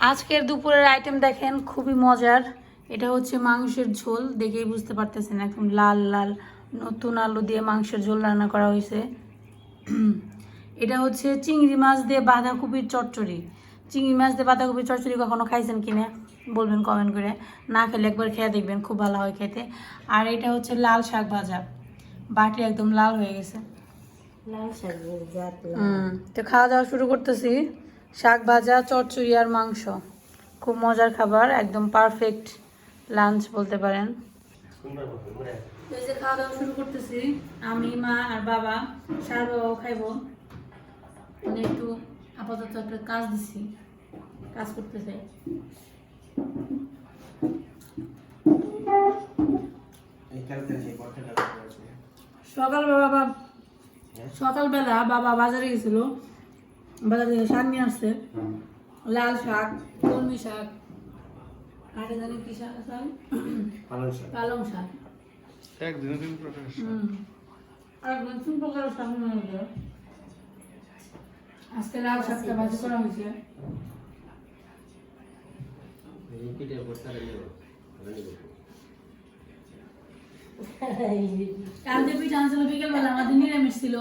আজকের দুপুরের আইটেম দেখেন খুবই মজার। এটা হচ্ছে মাংসের ঝোল দেখেই বুঝতে পারতেছেন একদম লাল লাল নতুন আলু দিয়ে মাংসের ঝোল রান্না করা হয়েছে। এটা হচ্ছে চিংড়ি মাছ দিয়ে বাঁধাকপির চচ্চড়ি। চিংড়ি মাছ দিয়ে বাঁধাকপির চচ্চড়ি কখনো খাইছেন কিনা বলবেন কমেন্ট করে। না খেলে একবার খেয়ে দেখবেন খুব ভালো হয় খেতে। আর এটা হচ্ছে লাল শাক ভাজা। বাটি একদম লাল হয়ে গেছে। লাল শাক তো খাওয়া দাওয়া শুরু করতেছি। শাক ভাজা চচ্চড়ি আর মাংস। খুব মজার খাবার একদম পারফেক্ট লাঞ্চ বলতে পারেন। খাওয়া দাওয়া শুরু করতেছি আমি মা আর বাবা সার বাবাও খাইবো। মানে একটু আপাতত একটা কাজ দিছি কাজ করতেছে সকালবেলা বাবা সকালবেলা বাবা বাজারে গেছিল। বাজার থেকে শাক নিয়ে আসছে লাল শাক কলমি শাক আর জানি কি শাক আছে? পালং শাক। একদিনে তিন প্রকার আর একদম তিন প্রকারের শাক মনে আজকে লাল শাকটা ভাজি করা হয়েছে। কাল যে পিঠা আনছিল বিকেলবেলা আমাদের নিরামিষ ছিল।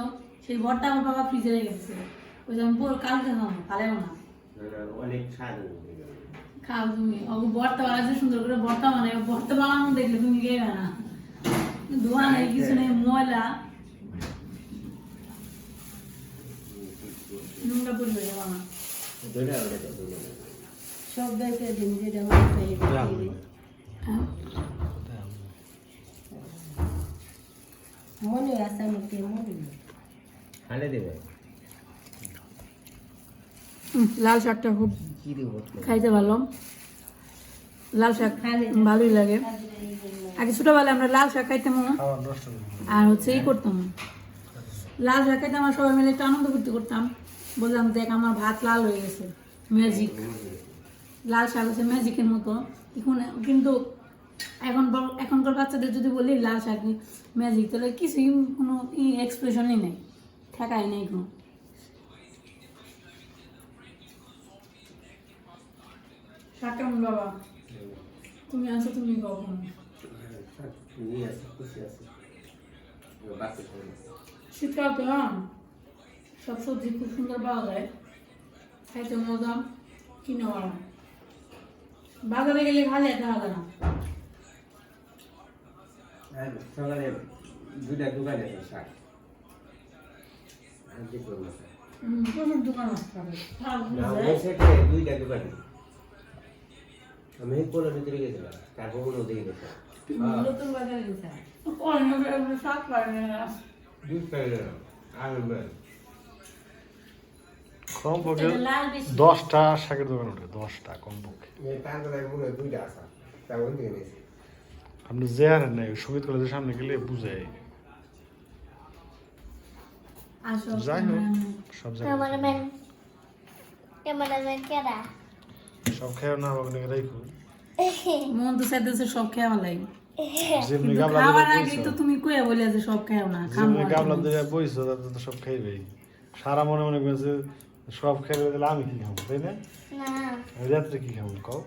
সেই ভরটা আমার বাবা ফ্রিজে রেখে গেছে ওই আমি বল কালকে খাব কালেও না অনেক খাও তুমি ওকে ভর্তা বানা সুন্দর করে ভর্তা বানায় ভর্তা বানানো দেখলে তুমি গেবে না। ধোয়া নেই কিছু নেই ময়লা। নোংরা বাবা দুইটা সব দেখে দিন যেটা মনে হয় দিবি। হ্যাঁ? মনে আছে মনে হালে দেবে। লাল শাকটা খুব খাইতে ভালো। লাল শাক ভালোই লাগে। আগে ছোটবেলায় আমরা লাল শাক খাইতাম। আর হচ্ছে এই করতাম। লাল শাক খাইতে আমরা সবাই মিলে একটু আনন্দ করতে করতাম। বললাম, দেখ, আমার ভাত লাল হয়ে গেছে। ম্যাজিক লাল শাক হচ্ছে ম্যাজিকের মতো। এখন, কিন্তু এখন এখনকার বাচ্চাদের যদি বলি, লাল শাক ম্যাজিক তাহলে কিছুই কোনো এক্সপ্রেশনই নেই। ঠেকাই নেই কোনো। শাক বাবা। তুমি আছো তুমি কখন? আছে শীতকাল তো হ্যাঁ। সব সবজি খুব সুন্দর পাওয়া যায়। খাইতে মজা কিনে পাওয়া বাজারে গেলে খালি একটা হবে না। সকালে দুইটা দোকান আছে শাক আর কি করব দোকান দুইটা দোকান। আমি কোলে ভিতরে গেছিলাম তারপর কোনো দিকে গেছে নতুন বাজারে গেছে অন্য পায় না দুধ দশটা শাকের দোকান ওঠে দশটা কমপক্ষে। আপনি যে আর নাই সংগীত কলেজের সামনে গেলে বুঝে যাই হোক সব জায়গায়? সব খেয়ে না রাখো। মন তো চাইতেছে সব খেয়াও লাগে যেমনি কিন্তু গাবলা খাওয়ার আগে তো তুমি কয়ে বলে যে সব খাও না খাব গাবলা দিয়ে বইছো তাতে তো সব খাইবেই সারা মনে মনে করছে সব খেয়ে দিলে আমি কি খাব তাই না? না। রাত্রে কি খাব কও?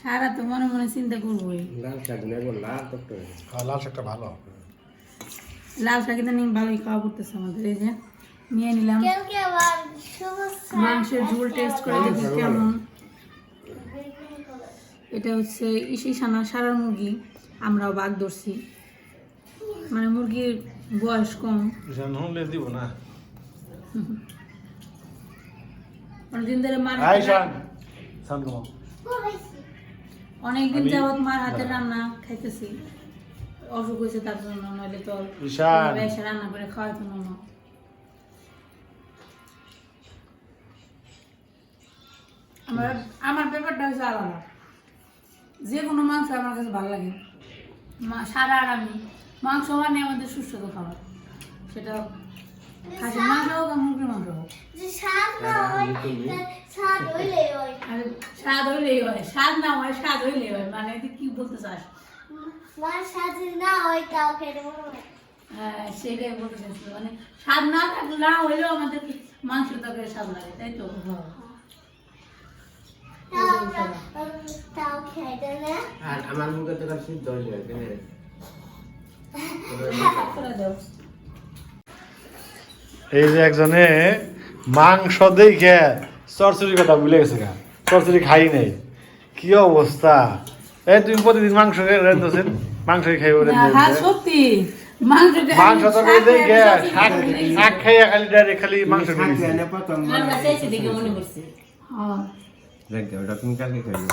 সারা তো মনে মনে চিন্তা করবোই। লাল শাক নেব লাল টকটক লাল শাকটা ভালো। লাল শাক তো নিয়ে ভালোই খাওয়া করতেছে আমাদের এই যে নিয়ে নিলাম। মাংসের ঝোল টেস্ট করে দেখি কেমন। এটা হচ্ছে ইসি সানা সারা মুরগি আমরাও বাঘ ধরছি। মানে মুরগির বয়স কম। দিব না। অনেকদিন ধরে মার অনেকদিন যাবত মার হাতের রান্না খাইতেছি। অসুখ হয়েছে তার জন্য নইলে তো ঈশান। রান্না করে খাওয়াইতো না আমার আমার ব্যাপারটা হচ্ছে আলাদা। যে কোনো মাংস আমার কাছে ভালো লাগে। মা সারা আর আমি। মাংস মানে আমাদের সুস্বাদু খাবার। সেটা খাসির মাংস হোক আর মুরগির মাংস হোক। স্বাদ না স্বাদ হইলে হয়। আর স্বাদ হইলেই হয়। স্বাদ না হয় স্বাদ হইলেই হয়। মানে তুই কি বলতে চাস? মার স্বাদ না হয় তাও খেতে হয় হ্যাঁ সেটাই বলতে চাইছিল মানে স্বাদ না থাকলে না হইলেও আমাদের মাংস তরকারি স্বাদ লাগে তাই তো তাও খাইতে না আর আমার মুখে তো কাল সিদ্ধ হয়ে যায় কেন এই যে একজনে মাংস দেখে চরচুরি কথা ভুলে গেছে গা চরচুরি খাই নাই। কি অবস্থা? এই তুমি প্রতিদিন মাংস রেঁধেছেন? মাংস খাই বলে হ্যাঁ সত্যি। মাংস মাংস তো দেখে শাক শাক খাইয়া খালি ডাইরেক্ট খালি মাংস চাইছি দেখে মনে করছে হ্যাঁ। দেখতে ওটা তুমি কালকে খাইবে।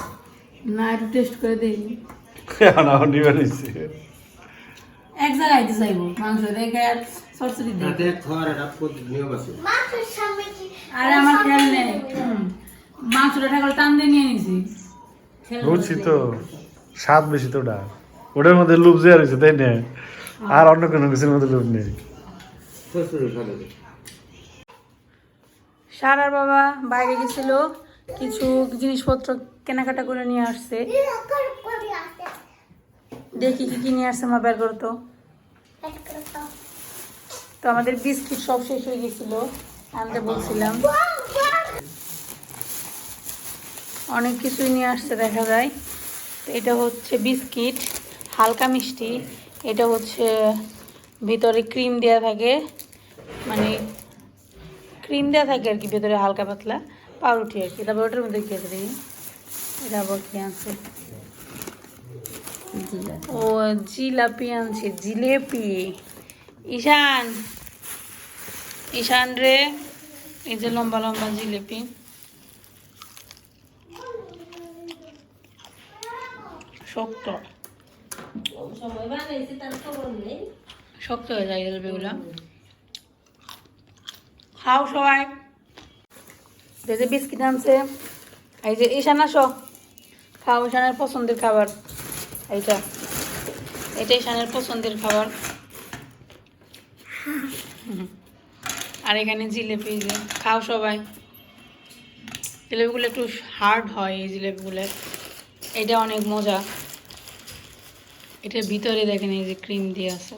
না একটু টেস্ট করে দিই এখন নিবে নিচ্ছে এক জায়গায় চাইব মাংস আর সরসরি দিই তাতে খাওয়ার একটা প্রতি নিয়ম আছে। মাছের সামনে কি আরে আমার খেয়াল নেই। মাংসটা ঠাকুর টান দিয়ে নিয়ে নিছি। বুঝছি তো স্বাদ বেশি তো ওটা। ওটার মধ্যে লুপ যে রয়েছে তাই না? আর অন্য কোনো কিছুর মধ্যে লুপ নেই। সারার বাবা বাইরে গেছিল। কিছু জিনিসপত্র কেনাকাটা করে নিয়ে আসছে। দেখি কি কি নিয়ে আসছে মা, বের করতো তো। তো আমাদের বিস্কিট সব শেষ হয়ে গেছিল, আনতে বলছিলাম। অনেক কিছুই নিয়ে আসছে, দেখা যায়। তো এটা হচ্ছে বিস্কিট, হালকা মিষ্টি। এটা হচ্ছে ভিতরে ক্রিম দেওয়া থাকে মানে ক্রিম দেওয়া থাকে আর কি, ভেতরে হালকা পাতলা। পাউরুটি আর কি তারপর ওটার মধ্যে আছে দেখি এটা আবার কি আছে? ও জিলাপি আনছে জিলেপি। ঈশান ঈশান রে এই যে লম্বা লম্বা জিলিপি। শক্ত। শক্ত হয়ে যায় জিলিপিগুলো। খাও সবাই। যে বিস্কিট আনছে, এই যে ঈশান, আসো। খাও ঈশানের পছন্দের খাবার। এইটা। এটা ঈশানের পছন্দের খাবার। আর এখানে জিলেপি যে। খাও সবাই। জিলেপিগুলো একটু হার্ড হয়, এই জিলেপিগুলো। এটা অনেক মজা। এটার ভিতরে দেখেন, এই যে ক্রিম দিয়ে আছে।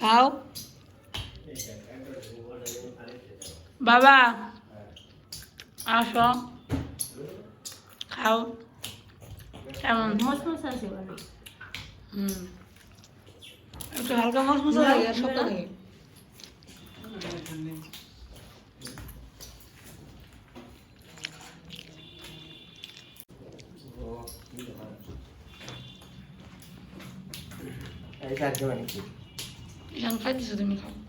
খাও। বাবা আসো। খাও। কেমন? হুম। একটু হালকা মশমশা লাগে আর শক্ত লাগে? খাইতেছো তুমি খাও।